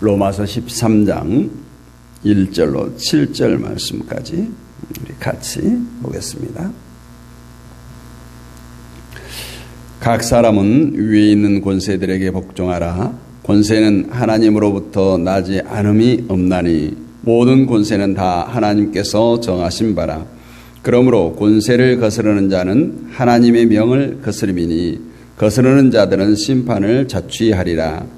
로마서 13장 1절로 7절 말씀까지 우리 같이 보겠습니다. 각 사람은 위에 있는 권세들에게 복종하라. 권세는 하나님으로부터 나지 않음이 없나니 모든 권세는 다 하나님께서 정하신 바라. 그러므로 권세를 거스르는 자는 하나님의 명을 거스름이니 거스르는 자들은 심판을 자취하리라.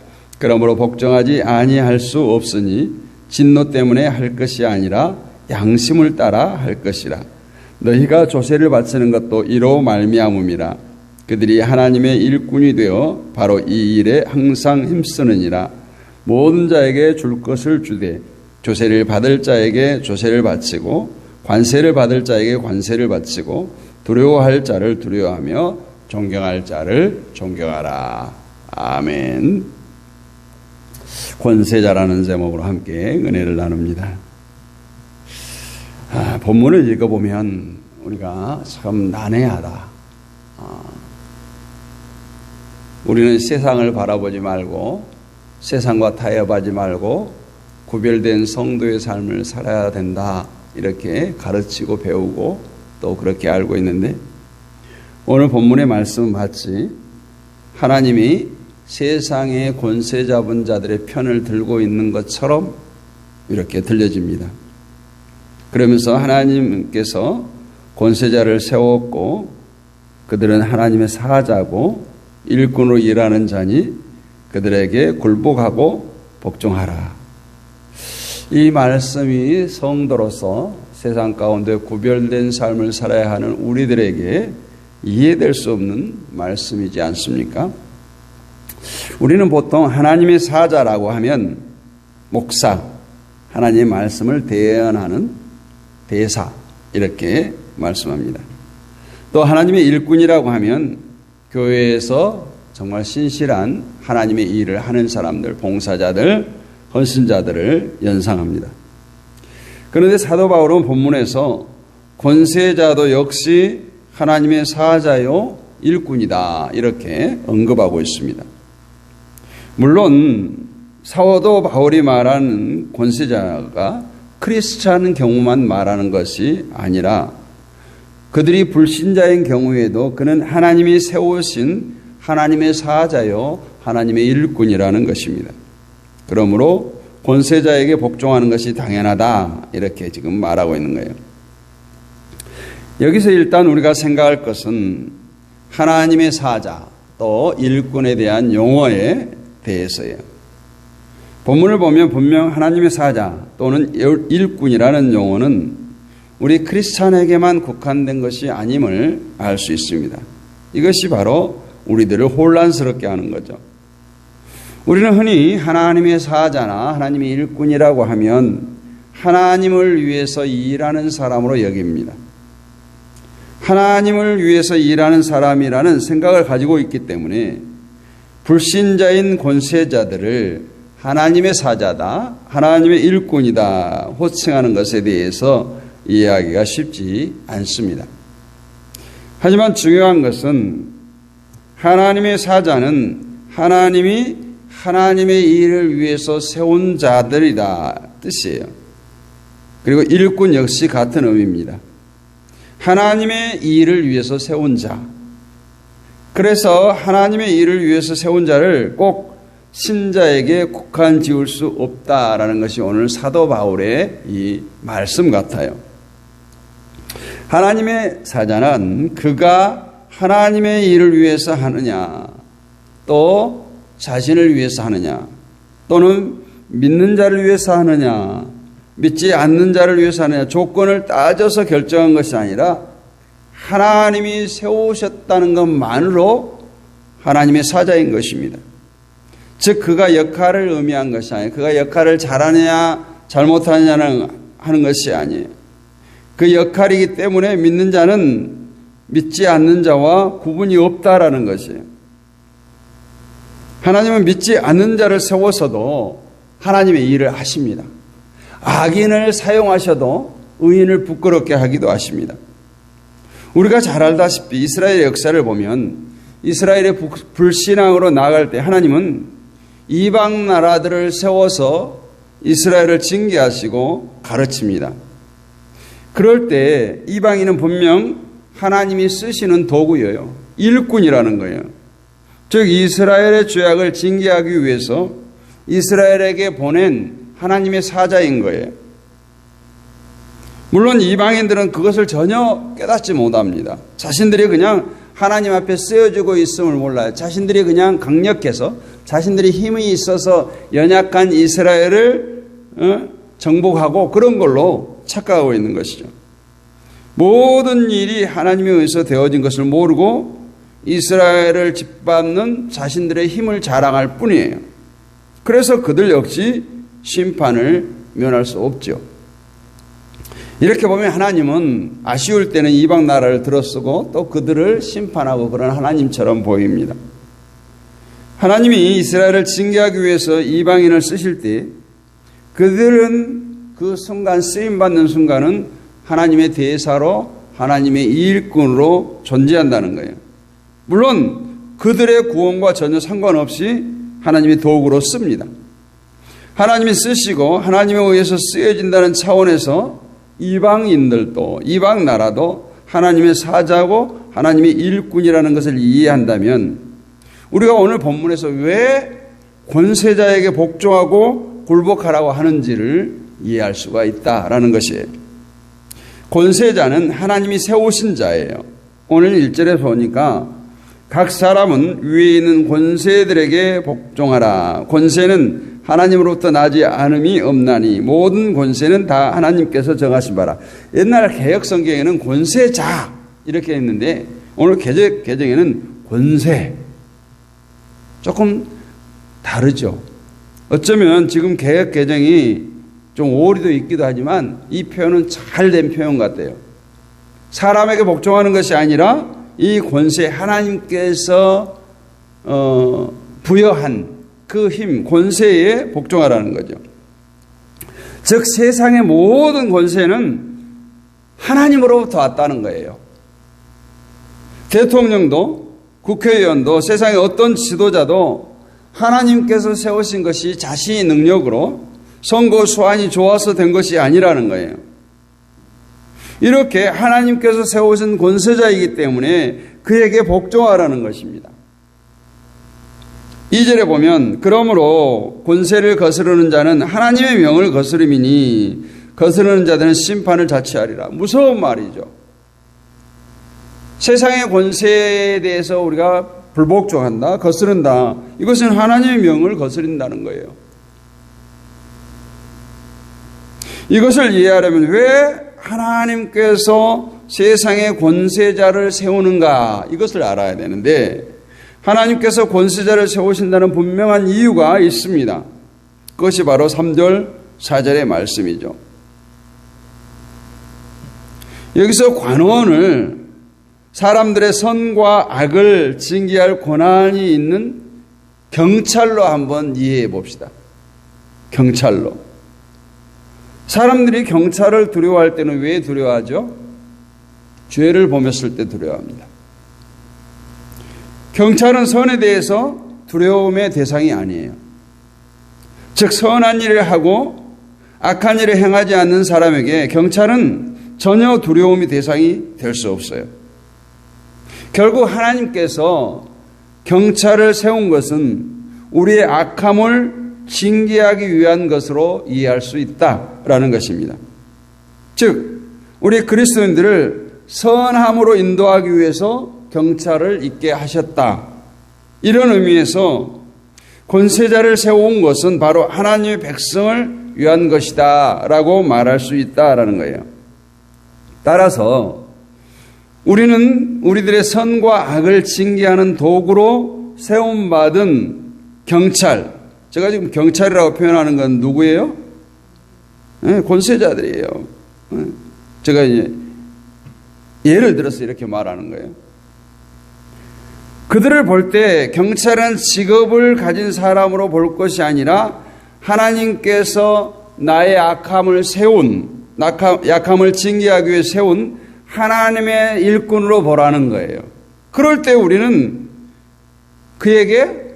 그러므로 복종하지 아니할 수 없으니 진노 때문에 할 것이 아니라 양심을 따라 할 것이라. 너희가 조세를 바치는 것도 이로 말미암음이라. 그들이 하나님의 일꾼이 되어 바로 이 일에 항상 힘쓰느니라. 모든 자에게 줄 것을 주되 조세를 받을 자에게 조세를 바치고 관세를 받을 자에게 관세를 바치고 두려워할 자를 두려워하며 존경할 자를 존경하라. 아멘. 권세자라는 제목으로 함께 은혜를 나눕니다. 아, 본문을 읽어보면 우리가 참 난해하다. 아, 우리는 세상을 바라보지 말고 세상과 타협하지 말고 구별된 성도의 삶을 살아야 된다. 이렇게 가르치고 배우고 또 그렇게 알고 있는데 오늘 본문의 말씀 마치 하나님이 세상의 권세 잡은 자들의 편을 들고 있는 것처럼 이렇게 들려집니다. 그러면서 하나님께서 권세자를 세웠고 그들은 하나님의 사자고 일꾼으로 일하는 자니 그들에게 굴복하고 복종하라. 이 말씀이 성도로서 세상 가운데 구별된 삶을 살아야 하는 우리들에게 이해될 수 없는 말씀이지 않습니까? 우리는 보통 하나님의 사자라고 하면 목사, 하나님의 말씀을 대언하는 대사, 이렇게 말씀합니다. 또 하나님의 일꾼이라고 하면 교회에서 정말 신실한 하나님의 일을 하는 사람들, 봉사자들, 헌신자들을 연상합니다. 그런데 사도 바울은 본문에서 권세자도 역시 하나님의 사자요 일꾼이다 이렇게 언급하고 있습니다. 물론 사워도 바울이 말하는 권세자가 크리스찬 경우만 말하는 것이 아니라 그들이 불신자인 경우에도 그는 하나님이 세우신 하나님의 사자요 하나님의 일꾼이라는 것입니다. 그러므로 권세자에게 복종하는 것이 당연하다 이렇게 지금 말하고 있는 거예요. 여기서 일단 우리가 생각할 것은 하나님의 사자 또 일꾼에 대한 용어에 대해서예요. 본문을 보면 분명 하나님의 사자 또는 일꾼이라는 용어는 우리 크리스찬에게만 국한된 것이 아님을 알 수 있습니다. 이것이 바로 우리들을 혼란스럽게 하는 거죠. 우리는 흔히 하나님의 사자나 하나님의 일꾼이라고 하면 하나님을 위해서 일하는 사람으로 여깁니다. 하나님을 위해서 일하는 사람이라는 생각을 가지고 있기 때문에 불신자인 권세자들을 하나님의 사자다, 하나님의 일꾼이다 호칭하는 것에 대해서 이해하기가 쉽지 않습니다. 하지만 중요한 것은 하나님의 사자는 하나님이 하나님의 일을 위해서 세운 자들이다 뜻이에요. 그리고 일꾼 역시 같은 의미입니다. 하나님의 일을 위해서 세운 자. 그래서 하나님의 일을 위해서 세운 자를 꼭 신자에게 국한 지울 수 없다라는 것이 오늘 사도 바울의 이 말씀 같아요. 하나님의 사자는 그가 하나님의 일을 위해서 하느냐, 또 자신을 위해서 하느냐, 또는 믿는 자를 위해서 하느냐, 믿지 않는 자를 위해서 하느냐, 조건을 따져서 결정한 것이 아니라 하나님이 세우셨다는 것만으로 하나님의 사자인 것입니다. 즉 그가 역할을 의미한 것이 아니에요. 그가 역할을 잘하느냐 잘못하느냐는 하는 것이 아니에요. 그 역할이기 때문에 믿는 자는 믿지 않는 자와 구분이 없다라는 것이에요. 하나님은 믿지 않는 자를 세워서도 하나님의 일을 하십니다. 악인을 사용하셔도 의인을 부끄럽게 하기도 하십니다. 우리가 잘 알다시피 이스라엘의 역사를 보면 이스라엘의 불신앙으로 나아갈 때 하나님은 이방 나라들을 세워서 이스라엘을 징계하시고 가르칩니다. 그럴 때 이방인은 분명 하나님이 쓰시는 도구예요. 일꾼이라는 거예요. 즉 이스라엘의 죄악을 징계하기 위해서 이스라엘에게 보낸 하나님의 사자인 거예요. 물론 이방인들은 그것을 전혀 깨닫지 못합니다. 자신들이 그냥 하나님 앞에 쓰여지고 있음을 몰라요. 자신들이 그냥 강력해서 자신들이 힘이 있어서 연약한 이스라엘을 어? 정복하고 그런 걸로 착각하고 있는 것이죠. 모든 일이 하나님에 의해서 되어진 것을 모르고 이스라엘을 짓밟는 자신들의 힘을 자랑할 뿐이에요. 그래서 그들 역시 심판을 면할 수 없죠. 이렇게 보면 하나님은 아쉬울 때는 이방 나라를 들어쓰고 또 그들을 심판하고 그런 하나님처럼 보입니다. 하나님이 이스라엘을 징계하기 위해서 이방인을 쓰실 때 그들은 그 순간 쓰임 받는 순간은 하나님의 대사로 하나님의 일꾼으로 존재한다는 거예요. 물론 그들의 구원과 전혀 상관없이 하나님의 도구로 씁니다. 하나님이 쓰시고 하나님에 의해서 쓰여진다는 차원에서 이방인들도 이방 나라도 하나님의 사자고 하나님의 일꾼이라는 것을 이해한다면 우리가 오늘 본문에서 왜 권세자에게 복종하고 굴복하라고 하는지를 이해할 수가 있다라는 것이에요. 권세자는 하나님이 세우신 자예요. 오늘 1절에 보니까 각 사람은 위에 있는 권세들에게 복종하라. 권세는 하나님으로부터 나지 않음이 없나니 모든 권세는 다 하나님께서 정하신 바라. 옛날 개혁 성경에는 권세자 이렇게 했는데 오늘 개정 개정에는 권세 조금 다르죠. 어쩌면 지금 개혁 개정이 좀 오리도 있기도 하지만 이 표현은 잘 된 표현 같아요. 사람에게 복종하는 것이 아니라 이 권세 하나님께서 어, 부여한 그 힘, 권세에 복종하라는 거죠. 즉 세상의 모든 권세는 하나님으로부터 왔다는 거예요. 대통령도 국회의원도 세상의 어떤 지도자도 하나님께서 세우신 것이 자신의 능력으로 선거 수완이 좋아서 된 것이 아니라는 거예요. 이렇게 하나님께서 세우신 권세자이기 때문에 그에게 복종하라는 것입니다. 2절에 보면 그러므로 권세를 거스르는 자는 하나님의 명을 거스름이니 거스르는 자들은 심판을 자취하리라. 무서운 말이죠. 세상의 권세에 대해서 우리가 불복종한다, 거스른다. 이것은 하나님의 명을 거스린다는 거예요. 이것을 이해하려면 왜 하나님께서 세상의 권세자를 세우는가 이것을 알아야 되는데 하나님께서 권세자를 세우신다는 분명한 이유가 있습니다. 그것이 바로 3절, 4절의 말씀이죠. 여기서 관원을 사람들의 선과 악을 징계할 권한이 있는 경찰로 한번 이해해 봅시다. 경찰로. 사람들이 경찰을 두려워할 때는 왜 두려워하죠? 죄를 범했을 때 두려워합니다. 경찰은 선에 대해서 두려움의 대상이 아니에요. 즉, 선한 일을 하고 악한 일을 행하지 않는 사람에게 경찰은 전혀 두려움의 대상이 될 수 없어요. 결국 하나님께서 경찰을 세운 것은 우리의 악함을 징계하기 위한 것으로 이해할 수 있다라는 것입니다. 즉, 우리 그리스도인들을 선함으로 인도하기 위해서 경찰을 있게 하셨다. 이런 의미에서 권세자를 세운 것은 바로 하나님의 백성을 위한 것이다. 라고 말할 수 있다라는 거예요. 따라서 우리는 우리들의 선과 악을 징계하는 도구로 세움받은 경찰. 제가 지금 경찰이라고 표현하는 건 누구예요? 예, 권세자들이에요. 예. 제가 이제 예를 들어서 이렇게 말하는 거예요. 그들을 볼 때 경찰은 직업을 가진 사람으로 볼 것이 아니라 하나님께서 나의 악함을 세운 약함을 징계하기 위해 세운 하나님의 일꾼으로 보라는 거예요. 그럴 때 우리는 그에게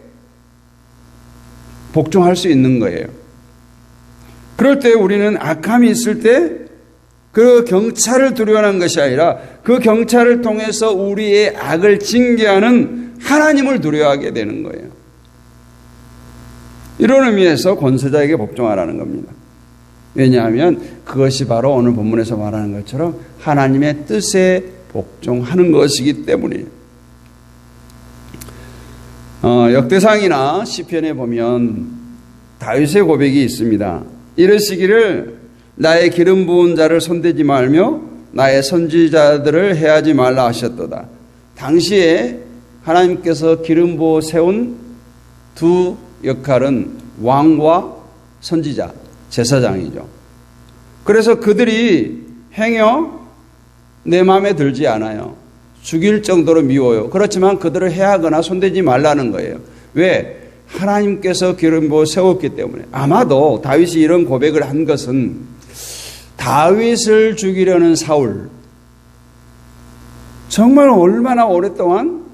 복종할 수 있는 거예요. 그럴 때 우리는 악함이 있을 때 그 경찰을 두려워하는 것이 아니라 그 경찰을 통해서 우리의 악을 징계하는 하나님을 두려워하게 되는 거예요. 이런 의미에서 권세자에게 복종하라는 겁니다. 왜냐하면 그것이 바로 오늘 본문에서 말하는 것처럼 하나님의 뜻에 복종하는 것이기 때문이에요. 어, 역대상이나 시편에 보면 다윗의 고백이 있습니다. 이르시기를 나의 기름 부은 자를 손대지 말며 나의 선지자들을 해하지 말라 하셨도다. 당시에 하나님께서 기름 부어 세운 두 역할은 왕과 선지자, 제사장이죠. 그래서 그들이 행여 내 마음에 들지 않아요. 죽일 정도로 미워요. 그렇지만 그들을 해하거나 손대지 말라는 거예요. 왜? 하나님께서 기름 부어 세웠기 때문에. 아마도 다윗이 이런 고백을 한 것은 다윗을 죽이려는 사울. 정말 얼마나 오랫동안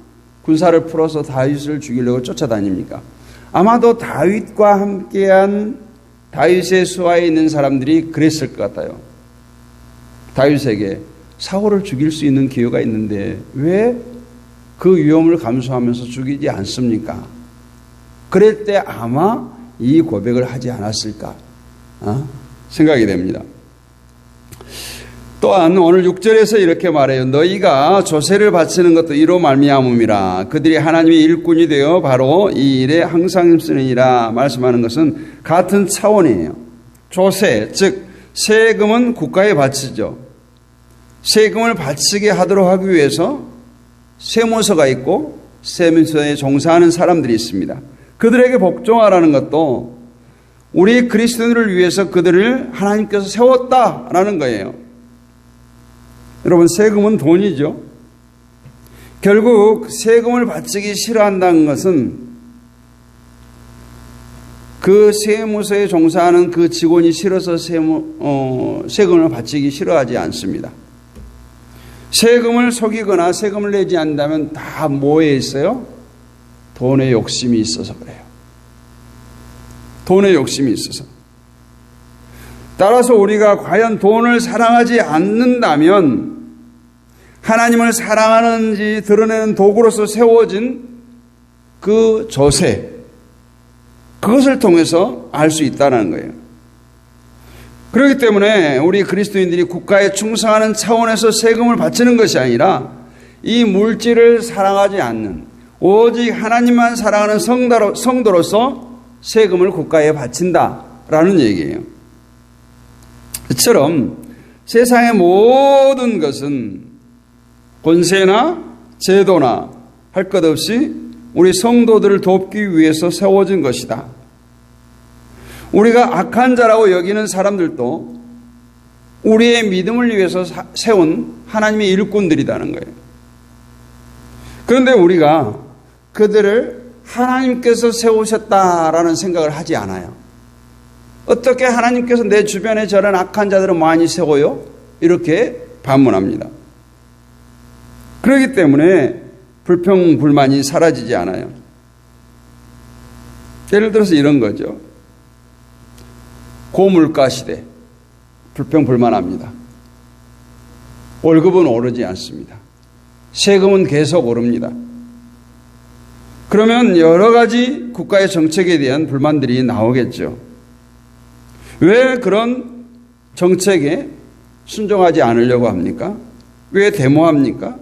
군사를 풀어서 다윗을 죽이려고 쫓아다닙니까? 아마도 다윗과 함께한 다윗의 수하에 있는 사람들이 그랬을 것 같아요. 다윗에게 사울을 죽일 수 있는 기회가 있는데 왜 그 위험을 감수하면서 죽이지 않습니까? 그럴 때 아마 이 고백을 하지 않았을까 어? 생각이 됩니다. 또한 오늘 6절에서 이렇게 말해요. 너희가 조세를 바치는 것도 이로 말미암음이라. 그들이 하나님의 일꾼이 되어 바로 이 일에 항상 힘쓰느니라 말씀하는 것은 같은 차원이에요. 조세, 즉 세금은 국가에 바치죠. 세금을 바치게 하도록 하기 위해서 세무서가 있고 세무서에 종사하는 사람들이 있습니다. 그들에게 복종하라는 것도 우리 그리스도인을 위해서 그들을 하나님께서 세웠다라는 거예요. 여러분 세금은 돈이죠. 결국 세금을 바치기 싫어한다는 것은 그 세무서에 종사하는 그 직원이 싫어서 세무, 어, 세금을 바치기 싫어하지 않습니다. 세금을 속이거나 세금을 내지 않는다면 다 뭐에 있어요? 돈의 욕심이 있어서 그래요. 돈의 욕심이 있어서. 따라서 우리가 과연 돈을 사랑하지 않는다면 하나님을 사랑하는지 드러내는 도구로서 세워진 그 조세, 그것을 통해서 알 수 있다는 거예요. 그렇기 때문에 우리 그리스도인들이 국가에 충성하는 차원에서 세금을 바치는 것이 아니라 이 물질을 사랑하지 않는 오직 하나님만 사랑하는 성도로, 성도로서 세금을 국가에 바친다라는 얘기예요. 이처럼 세상의 모든 것은 권세나 제도나 할 것 없이 우리 성도들을 돕기 위해서 세워진 것이다. 우리가 악한 자라고 여기는 사람들도 우리의 믿음을 위해서 세운 하나님의 일꾼들이라는 거예요. 그런데 우리가 그들을 하나님께서 세우셨다라는 생각을 하지 않아요. 어떻게 하나님께서 내 주변에 저런 악한 자들을 많이 세워요? 이렇게 반문합니다. 그렇기 때문에 불평, 불만이 사라지지 않아요. 예를 들어서 이런 거죠. 고물가 시대 불평 불만합니다. 월급은 오르지 않습니다. 세금은 계속 오릅니다. 그러면 여러 가지 국가의 정책에 대한 불만들이 나오겠죠. 왜 그런 정책에 순종하지 않으려고 합니까? 왜 데모합니까?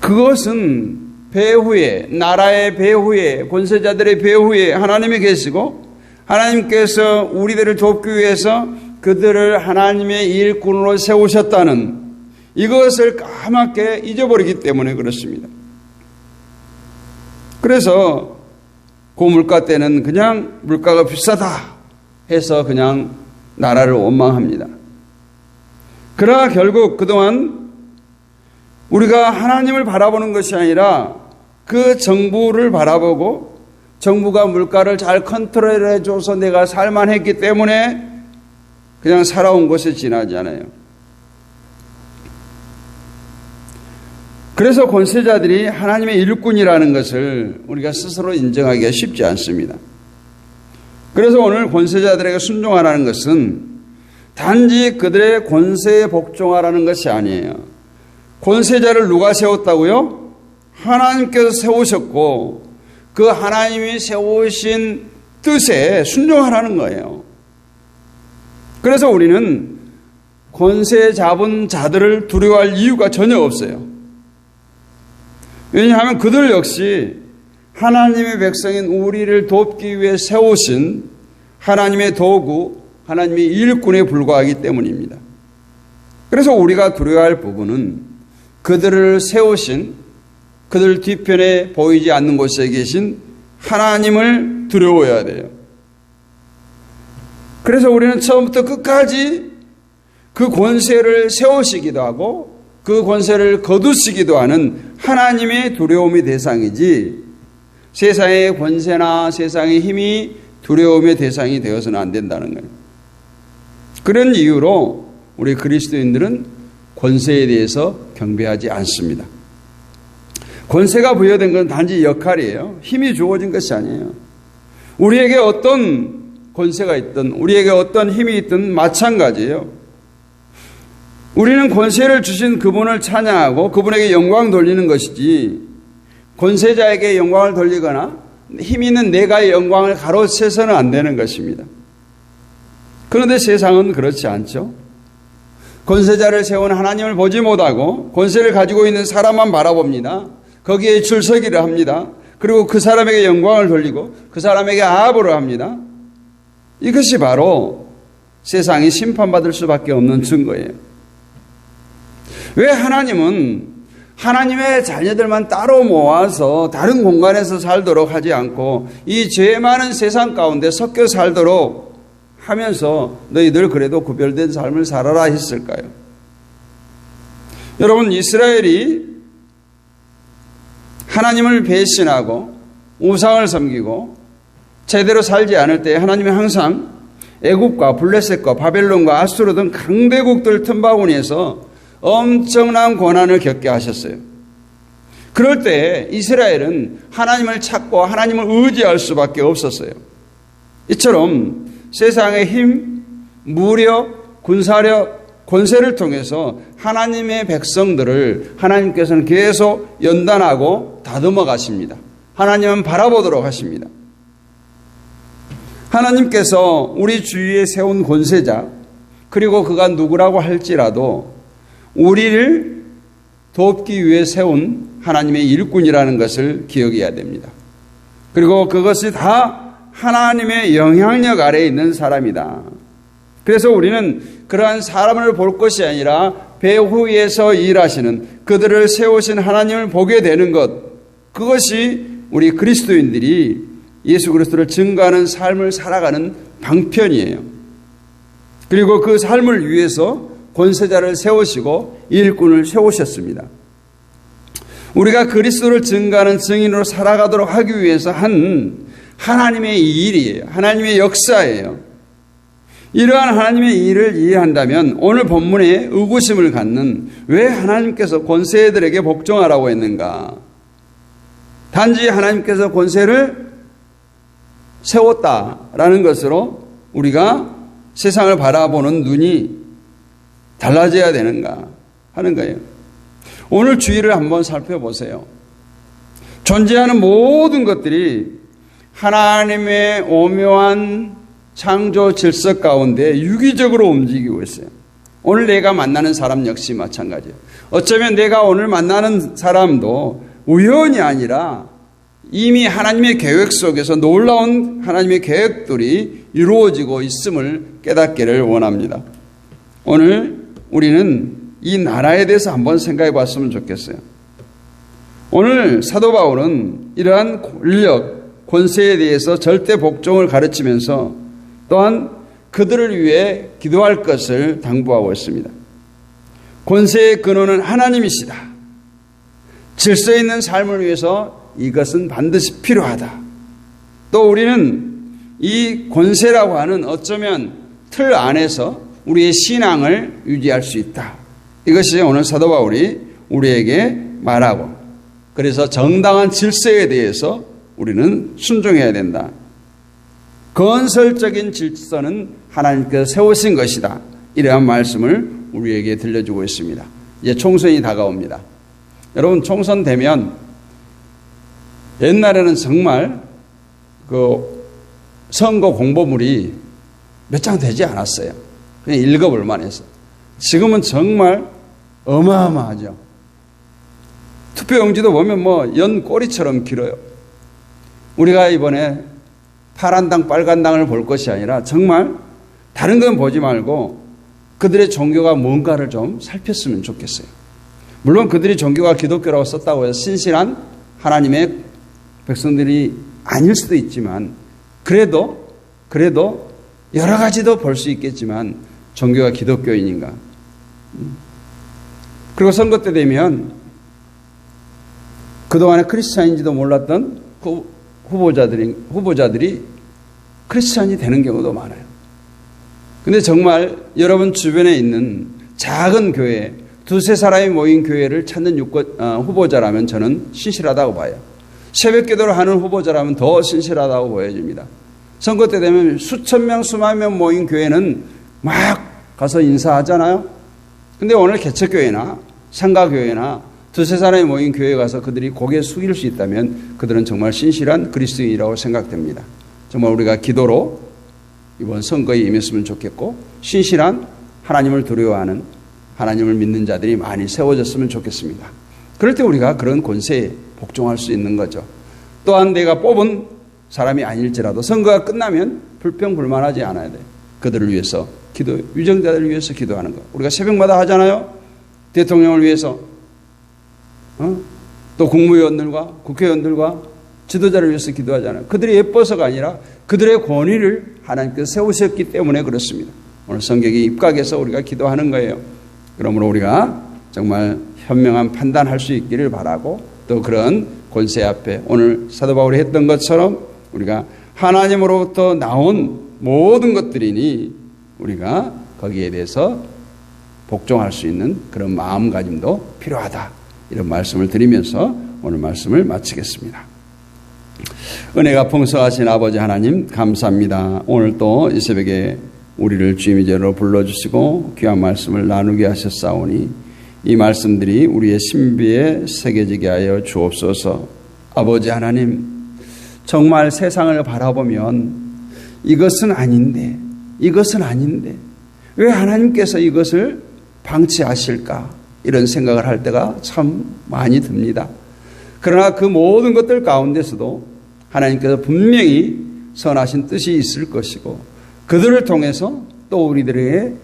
그것은 배후에, 나라의 배후에, 권세자들의 배후에 하나님이 계시고 하나님께서 우리들을 돕기 위해서 그들을 하나님의 일꾼으로 세우셨다는 이것을 까맣게 잊어버리기 때문에 그렇습니다. 그래서 그 물가 때는 그냥 물가가 비싸다 해서 그냥 나라를 원망합니다. 그러나 결국 그동안 우리가 하나님을 바라보는 것이 아니라 그 정부를 바라보고 정부가 물가를 잘 컨트롤해 줘서 내가 살만했기 때문에 그냥 살아온 것에 지나지 않아요. 그래서 권세자들이 하나님의 일꾼이라는 것을 우리가 스스로 인정하기가 쉽지 않습니다. 그래서 오늘 권세자들에게 순종하라는 것은 단지 그들의 권세에 복종하라는 것이 아니에요. 권세자를 누가 세웠다고요? 하나님께서 세우셨고 그 하나님이 세우신 뜻에 순종하라는 거예요. 그래서 우리는 권세 잡은 자들을 두려워할 이유가 전혀 없어요. 왜냐하면 그들 역시 하나님의 백성인 우리를 돕기 위해 세우신 하나님의 도구, 하나님의 일꾼에 불과하기 때문입니다. 그래서 우리가 두려워할 부분은 그들을 세우신 그들 뒤편에 보이지 않는 곳에 계신 하나님을 두려워해야 돼요. 그래서 우리는 처음부터 끝까지 그 권세를 세우시기도 하고 그 권세를 거두시기도 하는 하나님의 두려움의 대상이지 세상의 권세나 세상의 힘이 두려움의 대상이 되어서는 안 된다는 거예요. 그런 이유로 우리 그리스도인들은 권세에 대해서 경배하지 않습니다. 권세가 부여된 건 단지 역할이에요. 힘이 주어진 것이 아니에요. 우리에게 어떤 권세가 있든 우리에게 어떤 힘이 있든 마찬가지예요. 우리는 권세를 주신 그분을 찬양하고 그분에게 영광 돌리는 것이지 권세자에게 영광을 돌리거나 힘 있는 내가 영광을 가로채서는 안 되는 것입니다. 그런데 세상은 그렇지 않죠. 권세자를 세운 하나님을 보지 못하고 권세를 가지고 있는 사람만 바라봅니다. 거기에 출석이를 합니다. 그리고 그 사람에게 영광을 돌리고 그 사람에게 아부를 합니다. 이것이 바로 세상이 심판받을 수밖에 없는 증거예요. 왜 하나님은 하나님의 자녀들만 따로 모아서 다른 공간에서 살도록 하지 않고 이 죄 많은 세상 가운데 섞여 살도록 하면서 너희들 그래도 구별된 삶을 살아라 했을까요? 여러분 이스라엘이 하나님을 배신하고 우상을 섬기고 제대로 살지 않을 때 하나님이 항상 애국과 블레셋과 바벨론과 아수르 등 강대국들 틈바구니에서 엄청난 고난을 겪게 하셨어요. 그럴 때 이스라엘은 하나님을 찾고 하나님을 의지할 수밖에 없었어요. 이처럼 세상의 힘, 무력, 군사력, 권세를 통해서 하나님의 백성들을 하나님께서는 계속 연단하고 다듬어 가십니다. 하나님은 바라보도록 하십니다. 하나님께서 우리 주위에 세운 권세자, 그리고 그가 누구라고 할지라도 우리를 돕기 위해 세운 하나님의 일꾼이라는 것을 기억해야 됩니다. 그리고 그것이 다 하나님의 영향력 아래에 있는 사람이다. 그래서 우리는 그러한 사람을 볼 것이 아니라 배후에서 일하시는 그들을 세우신 하나님을 보게 되는 것, 그것이 우리 그리스도인들이 예수 그리스도를 증거하는 삶을 살아가는 방편이에요. 그리고 그 삶을 위해서 권세자를 세우시고 일꾼을 세우셨습니다. 우리가 그리스도를 증거하는 증인으로 살아가도록 하기 위해서 한 하나님의 일이에요. 하나님의 역사예요. 이러한 하나님의 일을 이해한다면 오늘 본문에 의구심을 갖는 왜 하나님께서 권세들에게 복종하라고 했는가? 단지 하나님께서 권세를 세웠다라는 것으로 우리가 세상을 바라보는 눈이 달라져야 되는가 하는 거예요. 오늘 주의를 한번 살펴보세요. 존재하는 모든 것들이 하나님의 오묘한 창조 질서 가운데 유기적으로 움직이고 있어요. 오늘 내가 만나는 사람 역시 마찬가지예요. 어쩌면 내가 오늘 만나는 사람도 우연이 아니라 이미 하나님의 계획 속에서 놀라운 하나님의 계획들이 이루어지고 있음을 깨닫기를 원합니다. 오늘 우리는 이 나라에 대해서 한번 생각해 봤으면 좋겠어요. 오늘 사도 바울은 이러한 권력, 권세에 대해서 절대 복종을 가르치면서 또한 그들을 위해 기도할 것을 당부하고 있습니다. 권세의 근원은 하나님이시다. 질서 있는 삶을 위해서 이것은 반드시 필요하다. 또 우리는 이 권세라고 하는 어쩌면 틀 안에서 우리의 신앙을 유지할 수 있다. 이것이 오늘 사도 바울이 우리에게 말하고 그래서 정당한 질서에 대해서 우리는 순종해야 된다. 건설적인 질서는 하나님께서 세우신 것이다. 이러한 말씀을 우리에게 들려주고 있습니다. 이제 총선이 다가옵니다. 여러분 총선 되면 옛날에는 정말 그 선거 공보물이 몇 장 되지 않았어요. 그냥 읽어볼 만해서. 지금은 정말 어마어마하죠. 투표용지도 보면 뭐 연 꼬리처럼 길어요. 우리가 이번에 파란 당, 빨간 당을 볼 것이 아니라 정말 다른 건 보지 말고 그들의 종교가 뭔가를 좀 살폈으면 좋겠어요. 물론 그들이 종교가 기독교라고 썼다고 해서 신실한 하나님의 백성들이 아닐 수도 있지만 그래도 그래도 여러 가지도 볼 수 있겠지만 종교가 기독교인인가? 그리고 선거 때 되면 그동안에 크리스찬인지도 몰랐던 후, 후보자들이 후보자들이 크리스찬이 되는 경우도 많아요. 근데 정말 여러분 주변에 있는 작은 교회, 두세 사람이 모인 교회를 찾는 유권, 어, 후보자라면 저는 신실하다고 봐요. 새벽 기도를 하는 후보자라면 더 신실하다고 보여집니다. 선거 때 되면 수천 명, 수만 명 모인 교회는 막 가서 인사하잖아요. 근데 오늘 개척교회나 상가교회나 두세 사람이 모인 교회에 가서 그들이 고개 숙일 수 있다면 그들은 정말 신실한 그리스도인이라고 생각됩니다. 정말 우리가 기도로 이번 선거에 임했으면 좋겠고 신실한 하나님을 두려워하는 하나님을 믿는 자들이 많이 세워졌으면 좋겠습니다. 그럴 때 우리가 그런 권세에 복종할 수 있는 거죠. 또한 내가 뽑은 사람이 아닐지라도 선거가 끝나면 불평불만하지 않아야 돼. 그들을 위해서 기도, 유정자들을 위해서 기도하는 거. 우리가 새벽마다 하잖아요. 대통령을 위해서. 어? 또 국무위원들과 국회의원들과 지도자를 위해서 기도하잖아요. 그들이 예뻐서가 아니라 그들의 권위를 하나님께서 세우셨기 때문에 그렇습니다. 오늘 성경이 입각해서 우리가 기도하는 거예요. 그러므로 우리가 정말 현명한 판단할 수 있기를 바라고 또 그런 권세 앞에 오늘 사도 바울이 했던 것처럼 우리가 하나님으로부터 나온 모든 것들이니 우리가 거기에 대해서 복종할 수 있는 그런 마음가짐도 필요하다. 이런 말씀을 드리면서 오늘 말씀을 마치겠습니다. 은혜가 풍성하신 아버지 하나님 감사합니다. 오늘 또 이 새벽에 우리를 주님의 제로 불러주시고 귀한 말씀을 나누게 하셨사오니 이 말씀들이 우리의 신비에 새겨지게 하여 주옵소서. 아버지 하나님 정말 세상을 바라보면 이것은 아닌데 이것은 아닌데 왜 하나님께서 이것을 방치하실까 이런 생각을 할 때가 참 많이 듭니다. 그러나 그 모든 것들 가운데서도 하나님께서 분명히 선하신 뜻이 있을 것이고 그들을 통해서 또 우리들에게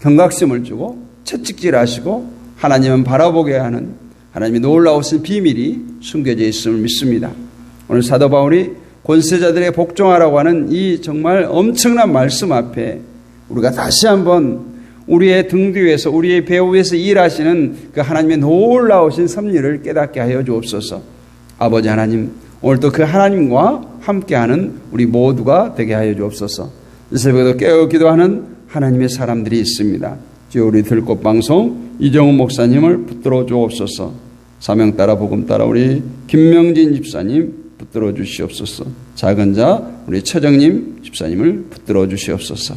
경각심을 주고 채찍질 하시고 하나님은 바라보게 하는 하나님의 놀라우신 비밀이 숨겨져 있음을 믿습니다. 오늘 사도 바울이 권세자들의 복종하라고 하는 이 정말 엄청난 말씀 앞에 우리가 다시 한번 우리의 등 뒤에서 우리의 배우 에서 일하시는 그 하나님의 놀라우신 섭리를 깨닫게 하여 주옵소서. 아버지 하나님, 오늘도 그 하나님과 함께하는 우리 모두가 되게 하여 주옵소서. 이 새벽에도 깨어 기도하는 하나님의 사람들이 있습니다. 주여 우리 들꽃 방송 이정훈 목사님을 붙들어 주옵소서. 사명 따라 복음 따라 우리 김명진 집사님 붙들어 주시옵소서. 작은 자 우리 최정님 집사님을 붙들어 주시옵소서.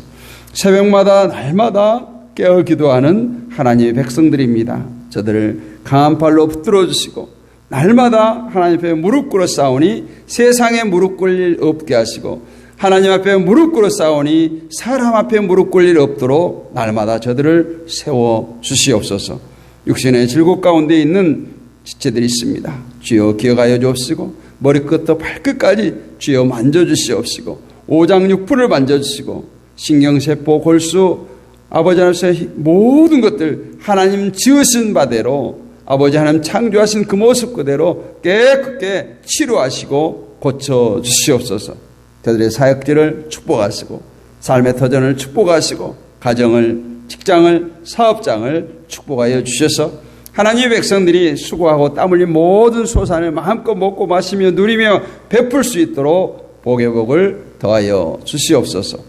새벽마다 날마다 깨어 기도하는 하나님의 백성들입니다. 저들을 강한 팔로 붙들어 주시고 날마다 하나님 앞에 무릎 꿇어 싸우니 세상에 무릎 일 없게 하시고 하나님 앞에 무릎 꿇어 싸우니 사람 앞에 무릎 일 없도록 날마다 저들을 세워 주시옵소서. 육신의 질곡 가운데 있는 지체들이 있습니다. 주여 기억하여 주옵시고 머리끝부터 발끝까지 주여 만져주시옵시고 오장육부를 만져주시고 신경세포 골수 아버지 하나님의 모든 것들 하나님 지으신 바대로 아버지 하나님 창조하신 그 모습 그대로 깨끗게 치료하시고 고쳐 주시옵소서. 저들의 사역지를 축복하시고 삶의 터전을 축복하시고 가정을 직장을 사업장을 축복하여 주셔서 하나님의 백성들이 수고하고 땀 흘린 모든 소산을 마음껏 먹고 마시며 누리며 베풀 수 있도록 복의 복을 더하여 주시옵소서.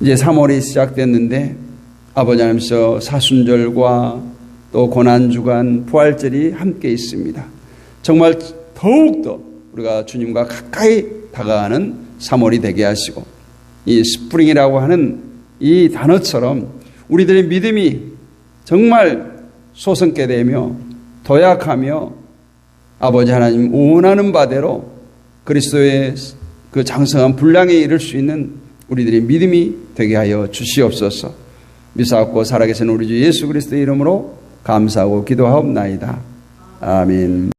이제 3월이 시작됐는데 아버지 하나님께서 사순절과 또 고난주간 부활절이 함께 있습니다. 정말 더욱더 우리가 주님과 가까이 다가가는 3월이 되게 하시고 이 스프링이라고 하는 이 단어처럼 우리들의 믿음이 정말 소성케 되며 도약하며 아버지 하나님 원하는 바대로 그리스도의 그 장성한 분량에 이를 수 있는 우리들의 믿음이 되게 하여 주시옵소서. 미사옵고 살아계신 우리 주 예수 그리스도의 이름으로 감사하고 기도하옵나이다. 아멘.